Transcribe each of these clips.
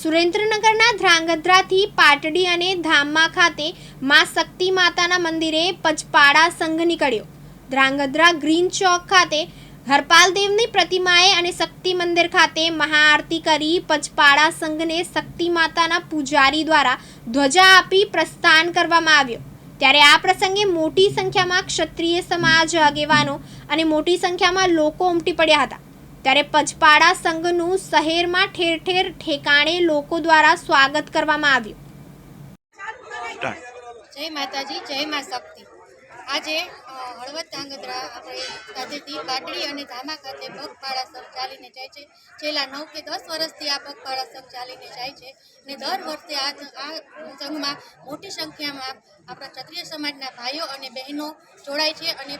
સુરેન્દ્રનગરના ધ્રાંગધ્રાથી પાટડી અને ધામમાં ખાતે માં શક્તિ માતાના મંદિરે પચપાડા સંઘ નીકળ્યો. ધ્રાંગધ્રા ગ્રીન ચોક ખાતે હરપાલ દેવની પ્રતિમાએ અને શક્તિ મંદિર ખાતે મહાઆરતી કરી પચપાડા સંઘને શક્તિ માતાના પૂજારી દ્વારા ધ્વજા આપી પ્રસ્થાન કરવામાં આવ્યો. ત્યારે આ પ્રસંગે મોટી સંખ્યામાં ક્ષત્રિય સમાજ આગેવાનો અને મોટી સંખ્યામાં લોકો ઉમટી પડ્યા હતા. ત્યારે પચપાડા સંઘનું શહેરમાં ઠેર ઠેર ઠેકાણે લોકો દ્વારા સ્વાગત કરવામાં આવ્યું. જય માતાજી, જય મા શક્તિ. આજે હળવદ ધાંગધ્રા આપણે ખાતેથી પાટડી અને ધામા ખાતે પગપાળા સંઘ ચાલીને જાય છે. છેલ્લા નવ કે દસ વર્ષથી આ પગપાળા સંઘ ચાલીને જાય છે અને દર વર્ષે આ આ સંઘમાં મોટી સંખ્યામાં આપણા ક્ષત્રિય સમાજના ભાઈઓ અને બહેનો જોડાય છે અને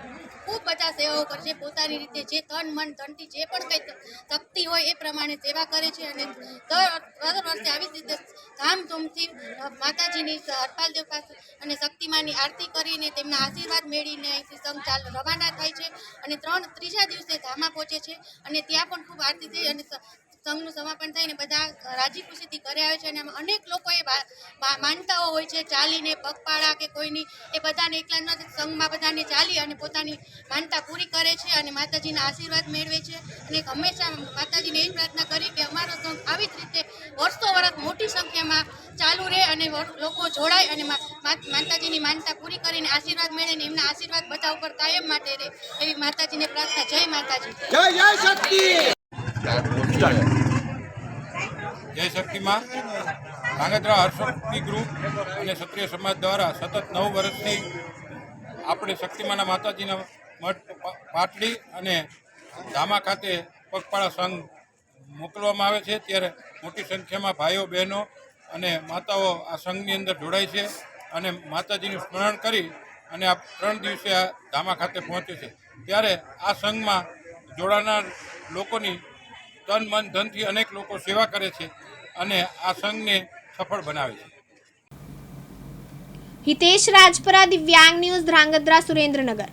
ખૂબ બધા સેવાઓ કરે છે. પોતાની રીતે જે તન, મન, ધનથી જે પણ કંઈ શક્તિ હોય એ પ્રમાણે સેવા કરે છે અને દર વર્ષે આવી જ રીતે ધામધૂમથી માતાજીની માતાજીની હરપાલદેવ પાસે અને શક્તિમાની આરતી કરીને તેમના આશીર્વાદ મેળવીને અહીંથી સંઘ ચાલ રવાના થાય છે અને ત્રણ ત્રીજા દિવસે ધામા પહોંચે છે અને ત્યાં પણ ખૂબ આરતી થઈ અને સંઘનું સમાપન થઈને બધા રાજી ખુશીથી ઘરે આવે છે અને આમાં અનેક લોકોએ માનતાઓ હોય છે, ચાલીને પગપાળા કે કોઈની, એ બધાને એકલા નથી સંઘમાં બધાને ચાલી અને પોતાની માનતા પૂરી કરે છે અને માતાજીના આશીર્વાદ મેળવે છે અને હંમેશા માતાજીને એ પ્રાર્થના કરી કે અમારો સંઘ આવી જ રીતે વર્ષો વર્ષ મોટી સંખ્યામાં ચાલુ રહે અને લોકો જોડાય અને માતાજીની માનતા પૂરી આશીર્વાદ મળે ને એમના આશીર્વાદ બધા ઉપર કાયમ માટે રહે એવી માતાજીને પ્રાર્થના. જય માતાજી. જય જય શક્તિ! જય શક્તિમાં ધાંગધ્રા હર્ષશક્તિ ગ્રુપ અને ક્ષત્રિય સમાજ દ્વારા સતત નવ વર્ષથી આપણે શક્તિમાના માતાજીના મઠ પા- પાટડી અને ધામા ખાતે પગપાળા સંઘ મોકલવામાં આવે છે. ત્યારે મોટી સંખ્યામાં ભાઈઓ બહેનો અને માતાઓ આ સંઘની અંદર જોડાય છે અને માતાજીનું સ્મરણ કરી અને આ ત્રણ દિવસે ધામા ખાતે પહોંચે છે. ત્યારે આ સંઘમાં જોડાનાર લોકોની તન, મન, ધનથી અનેક લોકો સેવા કરે છે અને આ સંઘને સફળ બનાવે છે. હિતેશ રાજપરા, દિવ્યાંગ ન્યૂઝ, ધ્રાંગધ્રા, સુરેન્દ્રનગર.